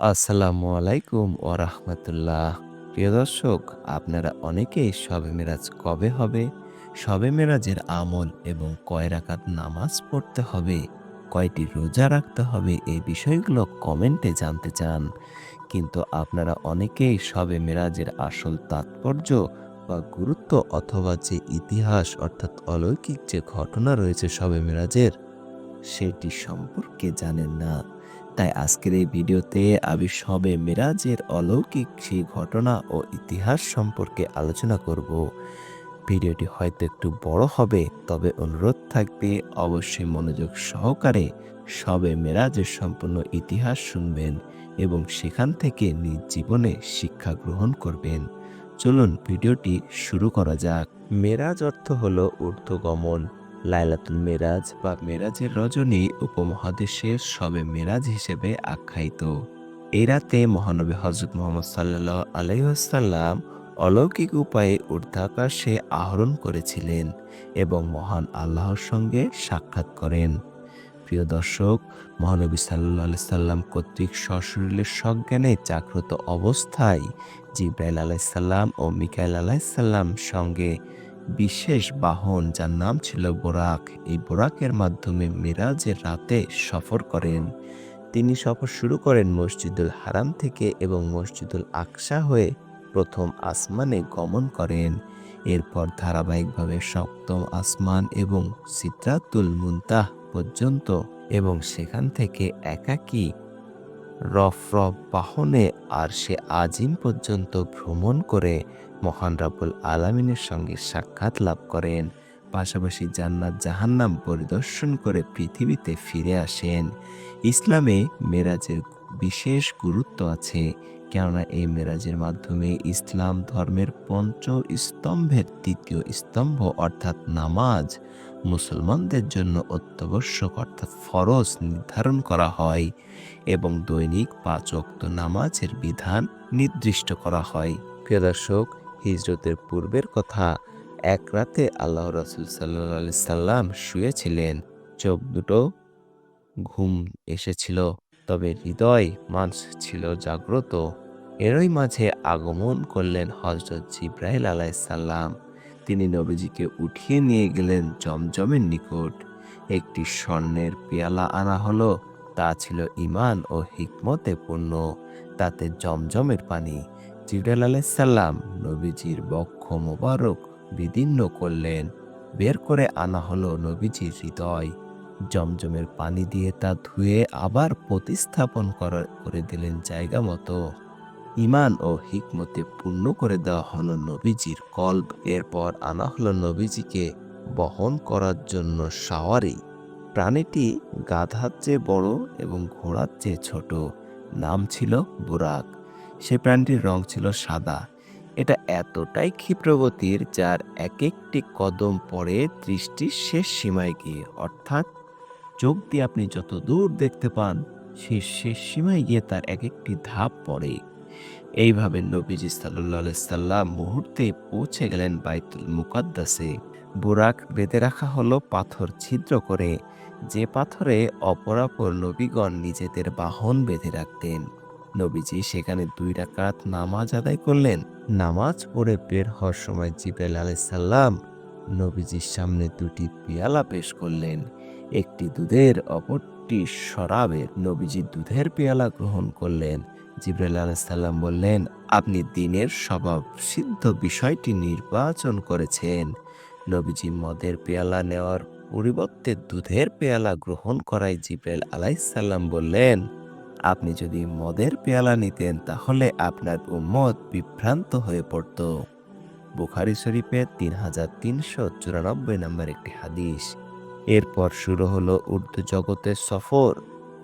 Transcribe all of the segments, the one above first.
আসসালামু আলাইকুম ও রাহমাতুল্লাহ প্রিয় দর্শক, আপনারা অনেকেই শবে মেরাজ কবে হবে? শবে মেরাজের আমল এবং কয় রাকাত নামাজ পড়তে হবে? কয়টি রোজা রাখতে হবে? এই বিষয়গুলো কমেন্টে জানতে চান। কিন্তু আপনারা অনেকেই শবে মেরাজের আসল তাৎপর্য বা গুরুত্ব অথবা যে ইতিহাস অর্থাৎ অলৌকিক যে ঘটনা রয়েছে শবে মেরাজের, সেটি সম্পর্কে জানেন না। তাই আজকের এই ভিডিওতে আমি সবে মেরাজের অলৌকিক সেই ঘটনা ও ইতিহাস সম্পর্কে আলোচনা করব। ভিডিওটি হয়তো একটু বড় হবে, তবে অনুরোধ থাকবে অবশ্যই মনোযোগ সহকারে সবে মেরাজের সম্পূর্ণ ইতিহাস শুনবেন এবং সেখান থেকে নিজ জীবনে শিক্ষা গ্রহণ করবেন। চলুন ভিডিওটি শুরু করা যাক। মেরাজ অর্থ হলো ঊর্ধ্বগমন। লাইলাতুল মেরাজ বা মেরাজের রজনী উপমহাদেশের সবে মেরাজ হিসেবে আখ্যায়িত। এ রাতে মহানবী হজরত মোহাম্মদ সাল্লাহ আলাইসাল্লাম অলৌকিক উপায়ে ঊর্ধ্বাকাশে আহরণ করেছিলেন এবং মহান আল্লাহর সঙ্গে সাক্ষাৎ করেন। প্রিয় দর্শক, মহানবী সাল্লাহ সাল্লাম কর্তৃক সশরীরের সজ্ঞানে জাগ্রত অবস্থায় জিব্রাইল আলাইসাল্লাম ও মিকাইল আলাইসাল্লাম সঙ্গে বিশেষ বাহন যার নাম ছিল বোরাক। এই বোরাকের মাধ্যমে মিরাজের রাতে সফর করেন। তিনি সফর শুরু করেন মসজিদুল হারাম থেকে এবং মসজিদুল আকসা হয়ে প্রথম আসমানে গমন করেন। এরপর ধারাবাহিকভাবে সপ্তম আসমান এবং সিদ্রাতুল মুনতাহ পর্যন্ত এবং সেখান থেকে একাকী রফ রফ বাহনে আর সে আজিম পর্যন্ত ভ্রমণ করে মহান রাবুল আলামিনের সঙ্গে সাক্ষাৎ লাভ করেন। পাশাপাশি জান্নাত জাহান্নাম পরিদর্শন করে পৃথিবীতে ফিরে আসেন। ইসলামে মেরাজের বিশেষ গুরুত্ব আছে, কেননা এই মেরাজের মাধ্যমে ইসলাম ধর্মের পঞ্চ স্তম্ভের তৃতীয় স্তম্ভ অর্থাৎ নামাজ মুসলমানদের জন্য অত্যাবশ্যক, অর্থাৎ ফরজ নির্ধারণ করা হয় এবং দৈনিক পাঁচ অক্ত নামাজের বিধান নির্দিষ্ট করা হয়। প্রিয় দর্শক, হিজরতের পূর্বের কথা, এক রাতে আল্লাহ রসুল সাল্লা সাল্লাম শুয়েছিলেন। চোখ দুটো ঘুম এসেছিল, তবে হৃদয় মানস ছিল জাগ্রত। এরই মাঝে আগমন করলেন হজরত জিব্রাহিল আলাইসাল্লাম তিনি নবীজিকে উঠিয়ে নিয়ে গেলেন জমজমের নিকট। একটি স্বর্ণের পেয়ালা আনা হলো, তা ছিল ইমান ও হিকমতে পূর্ণ, তাতে জমজমের পানি। জিব্রাইল আলাইসাল্লাম নবীজির বক্ষ মোবারক বিদীর্ণ করলেন, বের করে আনা হলো নবীজির হৃদয়। জমজমের পানি দিয়ে তা ধুয়ে আবার প্রতিস্থাপন করে দিলেন জায়গা মতো। ইমান ও হিকমতে পূর্ণ করে দেওয়া হলো নবীজির কল্প। এরপর আনা হলো নবীজিকে বহন করার জন্য সাওয়ারি প্রাণীটি গাধার চেয়ে বড় এবং ঘোড়ার চেয়ে ছোট। নাম ছিল বুরাক। সে প্রাণীটির রং ছিল সাদা। এটা এতটাই ক্ষিপ্রগতির যার এক একটি কদম পরে দৃষ্টির শেষ সীমায় গিয়ে, অর্থাৎ চোখ দিয়ে আপনি যত দূর দেখতে পান সেই শেষ সীমায় গিয়ে তার এক একটি ধাপ পড়ে এইভাবে নবীজি সাল্লাহ মুহূর্তে পৌঁছে গেলেন বাইতুল মুকাদ্দাসে। বুরাক বেঁধে রাখা হলো পাথর ছিদ্র করে। যে পাথরে অপরাপর নবীগণ নিজেদের বাহন বেঁধে রাখতেন। নবীজি সেখানে দুই রাকাত নামাজ আদায় করলেন। নামাজ পড়ে বের হওয়ার সময় জিব্রাইল আলাইসাল্লাম নবীজির সামনে দুটি পেয়ালা পেশ করলেন। একটি দুধের, অপরটি শরাবের। নবীজি দুধের পেয়ালা গ্রহণ করলেন। জিব্রাইল আলাইসাল্লাম বললেন, আপনি দিনের স্বভাব সিদ্ধ বিষয়টি নির্বাচন করেছেন। নবীজি মদের পেয়ালা নেওয়ার পরিবর্তে দুধের পেয়ালা গ্রহণ করায় জিব্রাইল আলাইসাল্লাম বললেন, আপনি যদি মদের পেয়ালা নিতেন, তাহলে আপনার উম্মত বিভ্রান্ত হয়ে পড়ত। বুখারি শরীফে তিন হাজার তিনশো চুরানব্বই নম্বর একটি হাদিস। এরপর শুরু হলো উর্দু জগতের সফর।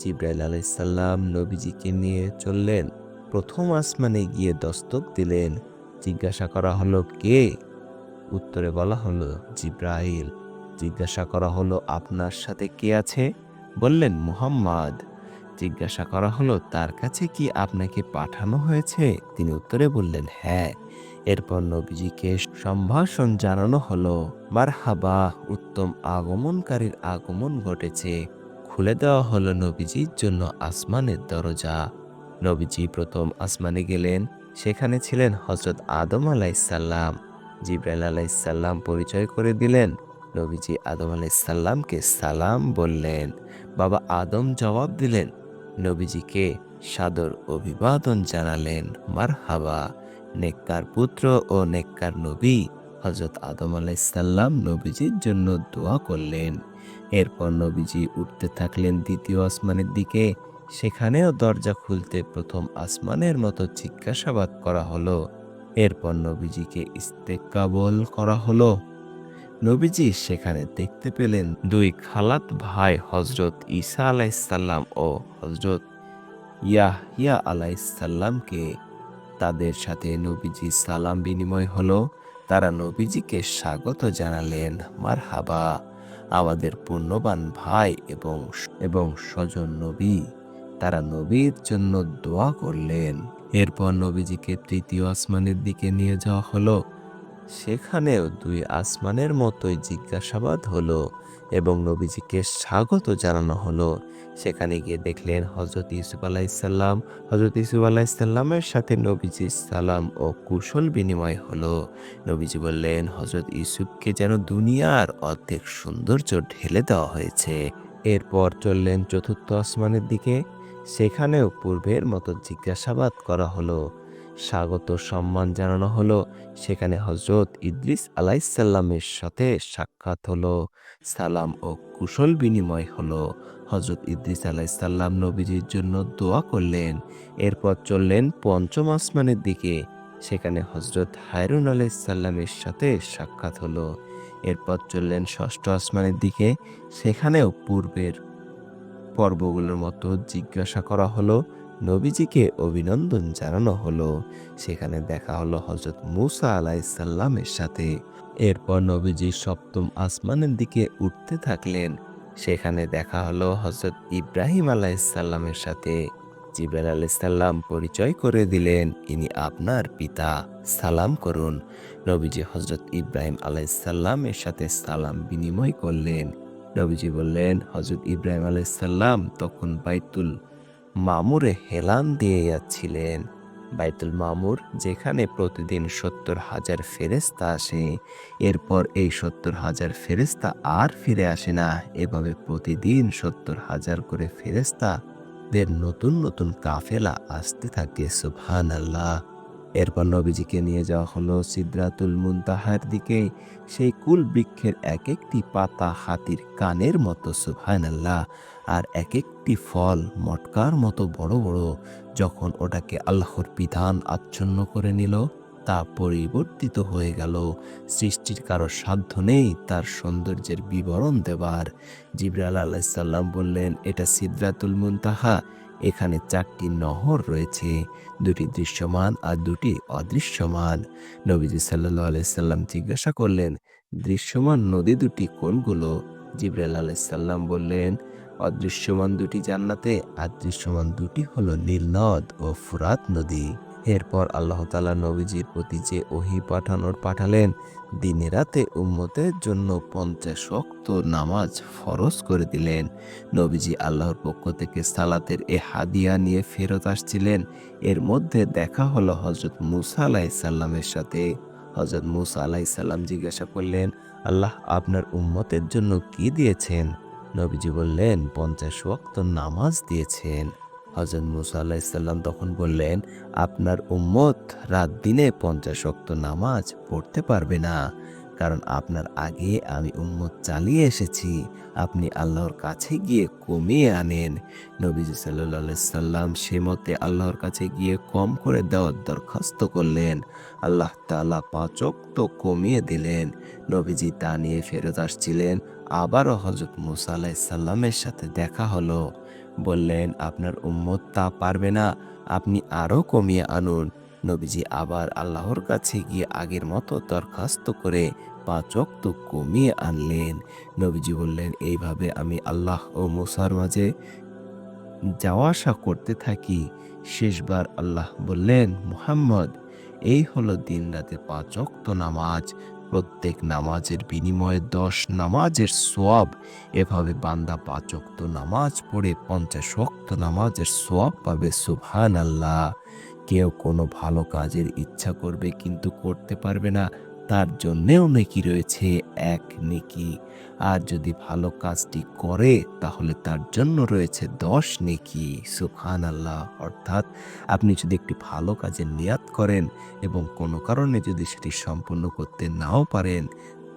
জিব্রাইল আলাইসাল্লাম নবীজিকে নিয়ে চললেন। প্রথম আসমানে গিয়ে দস্তক দিলেন। জিজ্ঞাসা করা হলো, কে? উত্তরে বলা হলো, জিব্রাইল। জিজ্ঞাসা করা হলো, আপনার সাথে কে আছে? বললেন, মুহাম্মদ। জিজ্ঞাসা করা হলো, তার কাছে কি আপনাকে পাঠানো হয়েছে? তিনি উত্তরে বললেন হ্যাঁ। এরপর নবীজিকে সম্ভাষণ জানানো হলো, মারহাবা, উত্তম আগমনকারীর আগমন ঘটেছে। খুলে দেওয়া হলো নবীজির জন্য আসমানের দরজা। নবীজি প্রথম আসমানে গেলেন, সেখানে ছিলেন হজরত আদম আলাইসাল্লাম। জিব্রাইল আলাইসাল্লাম পরিচয় করে দিলেন। নবীজি আদম আলাইসাল্লামকে সালাম বললেন। বাবা আদম জবাব দিলেন, নবীজিকে সাদর অভিবাদন জানালেন। মারহাবা, নেককার পুত্র ও নেককার নবী হজরত আদম আলাইসাল্লাম নবীজির জন্য দোয়া করলেন। এরপর নবীজি উঠতে থাকলেন দ্বিতীয় আসমানের দিকে। সেখানেও দরজা খুলতে প্রথম আসমানের মতো জিজ্ঞাসাবাদ করা হলো। এরপর নবীজিকে ইস্তেকাবল করা হলো। নবীজি সেখানে দেখতে পেলেন দুই খালাত ভাই হজরত ঈসা আলাইসাল্লাম ও হজরত ইয়াহিয়া আলাইসাল্লামকে তাদের সাথে নবীজি সালাম বিনিময় হলো। তারা নবীজিকে স্বাগত জানালেন, মারহাবা। আমাদের পুণ্যবান ভাই এবং এবং স্বজন নবী, তারা নবীর জন্য দোয়া করলেন। এরপর নবীজিকে তৃতীয় আসমানের দিকে নিয়ে যাওয়া হলো। সেখানেও দুই আসমানের মতোই জিজ্ঞাসাবাদ হলো এবং নবীজিকে স্বাগত জানানো হলো। সেখানে গিয়ে দেখলেন হজরত ইউসুফ আলাইসাল্লাম হজরত ইউসুফ আলাইসাল্লামের সাথে নবীজি সালাম ও কুশল বিনিময় হলো। নবীজি বললেন হজরত ইউসুফকে যেন দুনিয়ার অর্ধেক সৌন্দর্য ঢেলে দেওয়া হয়েছে। এরপর চললেন চতুর্থ আসমানের দিকে। সেখানেও পূর্বের মতো জিজ্ঞাসাবাদ করা হলো। স্বাগত সম্মান জানানো হলো। সেখানে হজরত ইদ্রিস আলাইসাল্লামের সাথে সাক্ষাৎ হলো। সালাম ও কুশল বিনিময় হলো। হজরত ইদ্রিস আলাইসাল্লাম নবীজির জন্য দোয়া করলেন। এরপর চললেন পঞ্চম আসমানের দিকে। সেখানে হজরত হায়রুন আলাইসাল্লামের সাথে সাক্ষাৎ হলো। এরপর চললেন ষষ্ঠ আসমানের দিকে। সেখানেও পূর্বের পর্বগুলোর মতো জিজ্ঞাসা করা হলো। নবীজিকে অভিনন্দন জানানো হলো। সেখানে দেখা হলো হজরত মুসা আলাইসাল্লামের সাথে। এরপর নবীজি সপ্তম আসমানের দিকে উঠতে থাকলেন। সেখানে দেখা হলো হজরত ইব্রাহিম আলাইসাল্লামের সাথে। জিব্রাইল আলাইসাল্লাম পরিচয় করে দিলেন, ইনি আপনার পিতা। সালাম করুন। নবীজি হজরত ইব্রাহিম আলাইসাল্লামের সাথে সালাম বিনিময় করলেন। নবীজি বললেন হজরত ইব্রাহিম আলাইসাল্লাম তখন বাইতুল মামুরে হেলান দিয়ে যাচ্ছিলেন। বাইতুল মামুর, যেখানে প্রতিদিন সত্তর হাজার ফেরেস্তা আসে, এরপর এই সত্তর হাজার ফেরেস্তা আর ফিরে আসে না। এভাবে প্রতিদিন সত্তর হাজার করে ফেরেস্তা দের নতুন নতুন কাফেলা আসতে থাকে সুবহান আল্লাহ এরপর নবীজিকে নিয়ে যাওয়া হলো সিদ্রাতুল মুনতাহার দিকে। সেই কুল বৃক্ষের এক একটি পাতা হাতির কানের মতো সুবহান আল্লাহ আর এক একটি ফল মটকার মতো বড় বড় যখন ওটাকে আল্লাহর বিধান আচ্ছন্ন করে নিল, তা পরিবর্তিত হয়ে গেল। সৃষ্টির কারও সাধ্য নেই তার সৌন্দর্যের বিবরণ দেবার। জিবরাল আলাইসাল্লাম বললেন, এটা সিদ্রাতুল মুনতাহা, এখানে চারটি নহর রয়েছে। দুটি দৃশ্যমান আর দুটি অদৃশ্যমান। নবীজি সাল্লাহ আলাইসাল্লাম জিজ্ঞাসা করলেন, দৃশ্যমান নদী দুটি কোনগুলো? জিবরাল আলাইসাল্লাম বললেন অদৃশ্যমান দুটি জান্নাতে আর দৃশ্যমান দুটি হলো নীলনদ ও ফুরাত নদী। এরপর আল্লাহ তালা নবীজির প্রতি যে ওহি পাঠানোর পাঠালেন, দিনে রাতে উম্মতের জন্য পঞ্চাশ শক্ত নামাজ ফরজ করে দিলেন। নবীজি আল্লাহর পক্ষ থেকে সালাতের এ হাদিয়া নিয়ে ফেরত আসছিলেন। এর মধ্যে দেখা হলো হজরত মুসা আলাইসাল্লামের সাথে। হজরত মুসা আলাইসাল্লাম জিজ্ঞাসা করলেন, আল্লাহ আপনার উম্মতের জন্য কি দিয়েছেন? নবীজি বললেন, পঞ্চাশ ওয়াক্ত নামাজ দিয়েছেন। হজরত মুসা আলাহিসাল্লাম তখন বললেন, আপনার উম্মত রাত দিনে পঞ্চাশ ওয়াক্ত নামাজ পড়তে পারবে না। কারণ আপনার আগে আমি উম্মত চালিয়ে এসেছি। আপনি আল্লাহর কাছে গিয়ে কমিয়ে আনেন। নবীজি সাল্লাহ সাল্লাম সে মতে আল্লাহর কাছে গিয়ে কম করে দেওয়ার দরখাস্ত করলেন। আল্লাহ তালা পাঁচক্ত কমিয়ে দিলেন। নবীজি তা নিয়ে ফেরত আসছিলেন। আবারও হজরত মুসা আলাইসাল্লামের সাথে দেখা হলো। বললেন, আপনার উম্মত তা পারবে না, আপনি আরও কমিয়ে আনুন। নবীজি আবার আল্লাহর কাছে গিয়ে আগের মতো দরখাস্ত করে পাঁচক তো কমিয়ে আনলেন। নবীজি বললেন, এইভাবে আমি আল্লাহ ও মুসার মাঝে যাওয়া আসা করতে থাকি। শেষবার আল্লাহ বললেন, মুহাম্মদ, এই হলো দিন রাতে পাঁচ নামাজ। প্রত্যেক নামাজের বিনিময়ে দশ নামাজের সোয়াব এভাবে বান্দা পাঁচ ওয়াক্ত নামাজ পড়ে, পঞ্চাশ শক্ত নামাজের সোয়াব পাবে সুবহান আল্লাহ কেউ কোনো ভালো কাজের ইচ্ছা করবে কিন্তু করতে পারবে না। তার জন্যেও নেকি রয়েছে এক নেকি। আর যদি ভালো কাজটি করে, তাহলে তার জন্য রয়েছে দশ নেকি। সুখান আল্লাহ অর্থাৎ আপনি যদি একটি ভালো কাজের নিয়াত করেন এবং কোনো কারণে যদি সেটি সম্পূর্ণ করতে নাও পারেন,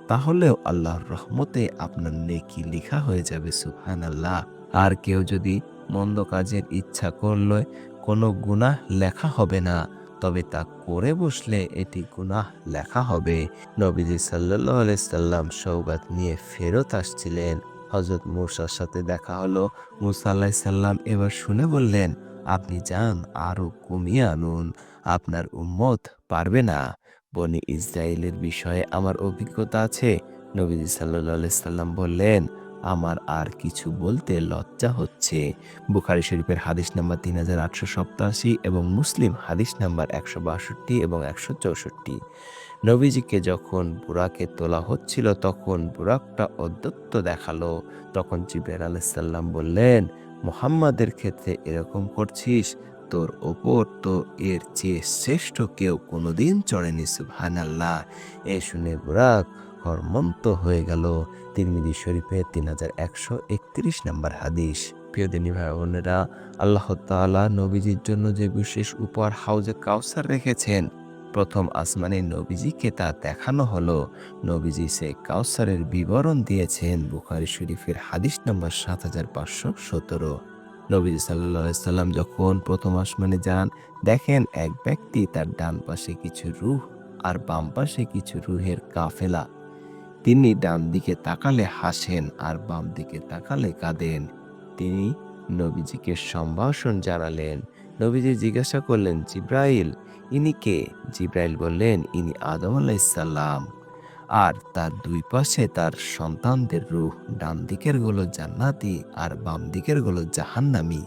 তাহলেও আল্লাহর রহমতে আপনার নেকি লেখা হয়ে যাবে সুহান আল্লাহ আর কেউ যদি মন্দ কাজের ইচ্ছা করলে কোনো গুনাহ লেখা হবে না। তবে তা করে বসলে এটি গুনাহ লেখা হবে। নবীজি সাল্লাহ সাল্লাম সৌগাত নিয়ে ফেরত আসছিলেন। হজরত মুসার সাথে দেখা হলো। মুসা আল্লাহ সাল্লাম এবার শুনে বললেন, আপনি যান আরও কমিয়ে আনুন। আপনার উম্মত পারবে না। বনি ইসরায়েলের বিষয়ে আমার অভিজ্ঞতা আছে। নবীজি সাল্লাহ সাল্লাম বললেন আমার আর কিছু বলতে লজ্জা হচ্ছে। বুখারি শরীফের হাদিস নাম্বার তিন হাজার আটশো সপ্তাশি এবং মুসলিম হাদিস নাম্বার একশো বাষট্টি এবং একশো চৌষট্টি। নবীজিকে যখন বুরাকে তোলা হচ্ছিল, তখন বুরাকটা অদ্যত্ত দেখাল। তখন জিব্রাইল আলাইসাল্লাম বললেন, মোহাম্মদের ক্ষেত্রে এরকম করছিস? তোর ওপর তো এর চেয়ে শ্রেষ্ঠ কেউ কোনোদিন চড়েনি সুবহান আল্লাহ এ শুনে বুরাক কর্মন্ত হয়ে গেল। তিরমিদি শরীফে তিন হাজার একশো একত্রিশ নম্বর হাদিস। প্রিয় দিনী ভাই বোনেরা, আল্লাহ তাআলা নবীজির জন্য যে বিশেষ উপহার হাউজে কাউসার রেখেছেন, প্রথম আসমানে নবীজিকে তা দেখানো হলো। নবীজি সে কাউসারের বিবরণ দিয়েছেন বুখারি শরীফের হাদিস নম্বর সাত হাজার পাঁচশো সতেরো। নবীজি সাল্লাহ সাল্লাম যখন প্রথম আসমানে যান, দেখেন এক ব্যক্তি তার ডান পাশে কিছু রুহ আর বাম পাশে কিছু রুহের কাফেলা। তিনি ডান দিকে তাকালে হাসেন আর বাম দিকে তাকালে কাঁদেন। তিনি নবীজিকে সম্ভাষণ জানালেন। নবীজি জিজ্ঞাসা করলেন, জিব্রাইল? ইনি কে? জিব্রাইল বললেন, ইনি আদম আলাইসাল্লাম আর তার দুই পাশে তার সন্তানদের রূহ, ডান দিকেরগুলো জান্নাতি আর বাম দিকেরগুলো জাহান্নামি।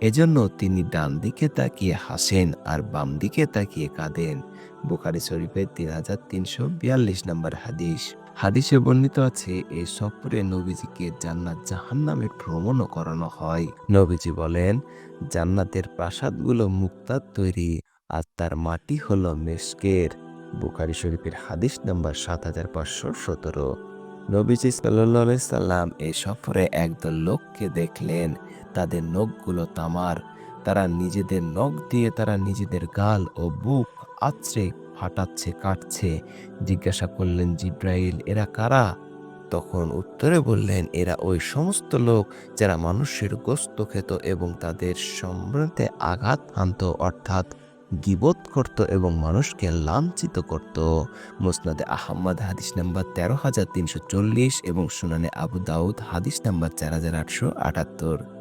এজন্য তিনি ডান দিকে তাকিয়ে হাসেন আর বাম দিকে তাকিয়ে কাঁদেন। বুখারি শরীফের তিন হাজার তিনশো বিয়াল্লিশ নম্বর হাদিস। হাদিসে বর্ণিত আছে এই সফরে নবীজিকে জান্নাত জাহান্নামের ভ্রমণও করানো হয়। নবীজি বলেন, জান্নাতের প্রাসাদগুলো মুক্তার তৈরি, আর তার মাটি হলো মেশকের। বুখারি শরীফের হাদিস নাম্বার সাত হাজার পাঁচশো সতেরো। নবীজি সাল্লাম এই সফরে একদল লোককে দেখলেন। তাদের নখগুলো তামার। তারা নিজেদের নখ দিয়ে তারা নিজেদের গাল ও বুক আছড়ে ফাটাচ্ছে, কাটছে। জিজ্ঞাসা করলেন, জিব্রাইল, এরা কারা? তখন উত্তরে বললেন, এরা ওই সমস্ত লোক যারা মানুষের গোস্ত খেত এবং তাদের সম্রাটে আঘাত আনত অর্থাৎ গিবত করত এবং মানুষকে লাঞ্ছিত করত। মুসনাদে আহম্মদ হাদিস নাম্বার তেরো হাজার তিনশো চল্লিশ এবং সুনানে আবু দাউদ হাদিস নাম্বার চার হাজার আটশো আটাত্তর।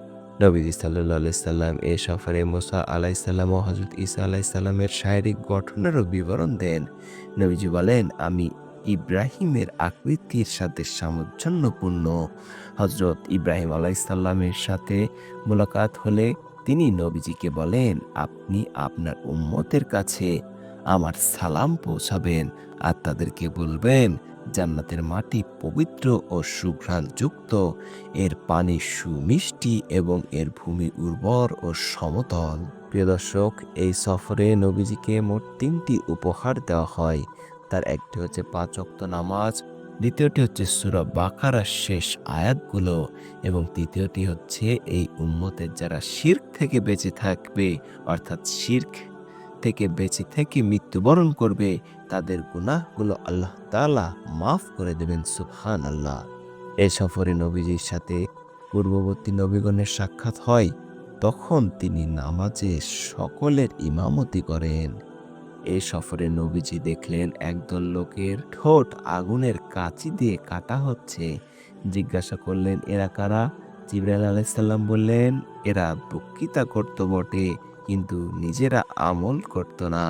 নবীজি সাল্লাহ সাল্লাম এ সফরে মোসা আলাইসাল্লাম ও হজরত ইসা আলাইসাল্লামের শারীরিক গঠনেরও বিবরণ দেন। নবীজি বলেন, আমি ইব্রাহিমের আকৃতির সাথে সামঞ্জন্যপূর্ণ হজরত ইব্রাহিম আলাইসাল্লামের সাথে মোলাকাত হলে তিনি নবীজিকে বলেন, আপনি আপনার উম্মতের কাছে আমার সালাম পৌঁছাবেন আর তাদেরকে বলবেন জান্নাতের মাটি পবিত্র ও সুঘ্রাণ যুক্ত এর পানি সুমিষ্টি এবং এর ভূমি উর্বর ও সমতল। প্রিয় দর্শক, এই সফরে নবীজিকে মোট তিনটি উপহার দেওয়া হয়। তার একটি হচ্ছে পাঁচ নামাজ, দ্বিতীয়টি হচ্ছে সুরা বাকারার শেষ আয়াতগুলো এবং তৃতীয়টি হচ্ছে এই উম্মতের যারা শির্ক থেকে বেঁচে থাকবে, অর্থাৎ শির্ক থেকে বেঁচে থেকে মৃত্যুবরণ করবে তাদের গুনাহগুলো আল্লাহ তালা মাফ করে দেবেন সুবহান আল্লাহ এ সফরে নবীজির সাথে পূর্ববর্তী নবীগণের সাক্ষাৎ হয়, তখন তিনি নামাজে সকলের ইমামতি করেন। এ সফরে নবীজি দেখলেন, একদল লোকের ঠোঁট আগুনের কাঁচি দিয়ে কাটা হচ্ছে। জিজ্ঞাসা করলেন, এরা কারা? জিব্রাইল আলাইসাল্লাম বললেন, এরা বক্তৃতা করত বটে, কিন্তু নিজেরা আমল করত না।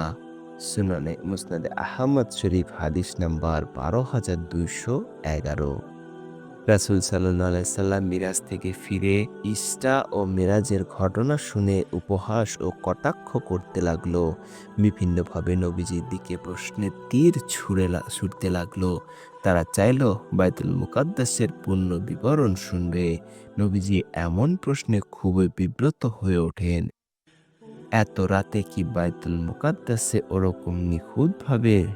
সুনানে মুসনাদে আহমদ শরীফ, হাদিস নাম্বার বারো হাজার দুইশো এগারো। রাসুল সাল্লাহ সাল্লাম মিরাজ থেকে ফিরে ইস্টা ও মিরাজের ঘটনা শুনে উপহাস ও কটাক্ষ করতে লাগল। বিভিন্নভাবে নবীজির দিকে প্রশ্নের তীর ছুড়ে ছুটতে লাগল। তারা চাইলো বাইতুল মুকাদ্দাসের পূর্ণ বিবরণ শুনবে। নবীজি এমন প্রশ্নে খুবই বিব্রত হয়ে ওঠেন। এত রাতে কি বাইতুল মুকাদ্দাসে ওরকম নিখুঁতভাবে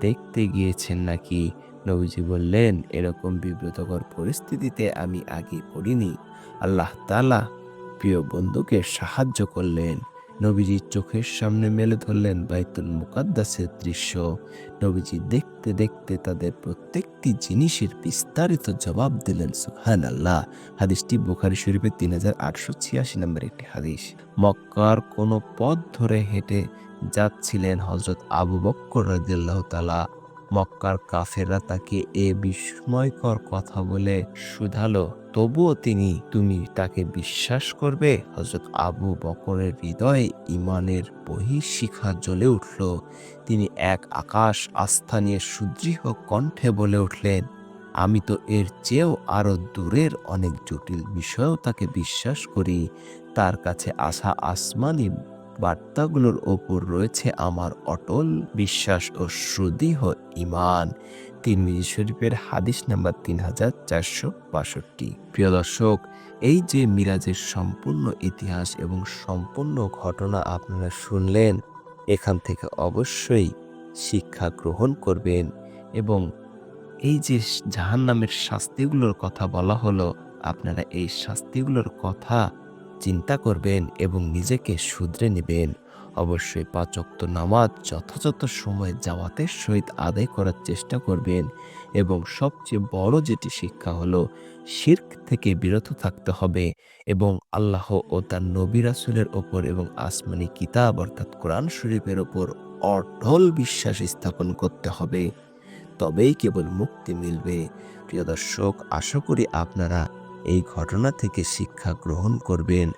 দেখতে গিয়েছেন নাকি? নবীজি বললেন, এরকম বিব্রতকর পরিস্থিতিতে আমি আগে পড়িনি। আল্লাহ তালা প্রিয় বন্ধুকে সাহায্য করলেন। নবীজির চোখের সামনে মেলে ধরলেন বাইতুল মুকাদ্দাসের দৃশ্য। নবীজি দেখতে দেখতে তাদের প্রত্যেকটি জিনিসের বিস্তারিত জবাব দিলেন সুহান আল্লাহ হাদিসটি বুখারি শরীফের তিন হাজার আটশো ছিয়াশি নম্বর একটি হাদিস। মক্কার কোন পথ ধরে হেঁটে যাচ্ছিলেন হজরত আবু বক্কর রাজিল্লাহ তালা মক্কার কাফেররা তাকে এ বিস্ময়কর কথা বলে শুধালো। তবুও তিনি, তুমি তাকে বিশ্বাস করবে? হজরত আবু বকরের হৃদয়ে ইমানের বহিঃশিখা জ্বলে উঠল। তিনি এক আকাশ আস্থা নিয়ে সুদৃঢ় কণ্ঠে বলে উঠলেন, আমি তো এর চেয়েও আরও দূরের অনেক জটিল বিষয়েও তাকে বিশ্বাস করি। তার কাছে আসা আসমানি বার্তাগুলোর ওপর রয়েছে আমার অটল বিশ্বাস ও সুদৃঢ় ইমান তিরমিজি শরীফের হাদিস নাম্বার তিন হাজার চারশো বাষট্টি। প্রিয় দর্শক, এই যে মিরাজের সম্পূর্ণ ইতিহাস এবং সম্পূর্ণ ঘটনা আপনারা শুনলেন, এখান থেকে অবশ্যই শিক্ষা গ্রহণ করবেন এবং এই যে জাহান নামের শাস্তিগুলোর কথা বলা হলো, আপনারা এই শাস্তিগুলোর কথা চিন্তা করবেন এবং নিজেকে শুধরে নেবেন। অবশ্যই পাচক্ত নামাজ যথাযথ সময়ে জামাতের সহিত আদায় করার চেষ্টা করবেন এবং সবচেয়ে বড় যেটি শিক্ষা হলো, শির্ক থেকে বিরত থাকতে হবে এবং আল্লাহ ও তার নবী রাসুলের ওপর এবং আসমানি কিতাব অর্থাৎ কোরআন শরীফের ওপর অটল বিশ্বাস স্থাপন করতে হবে। তবেই কেবল মুক্তি মিলবে। প্রিয় দর্শক, আশা করি আপনারা এই ঘটনা থেকে শিক্ষা গ্রহণ করবেন।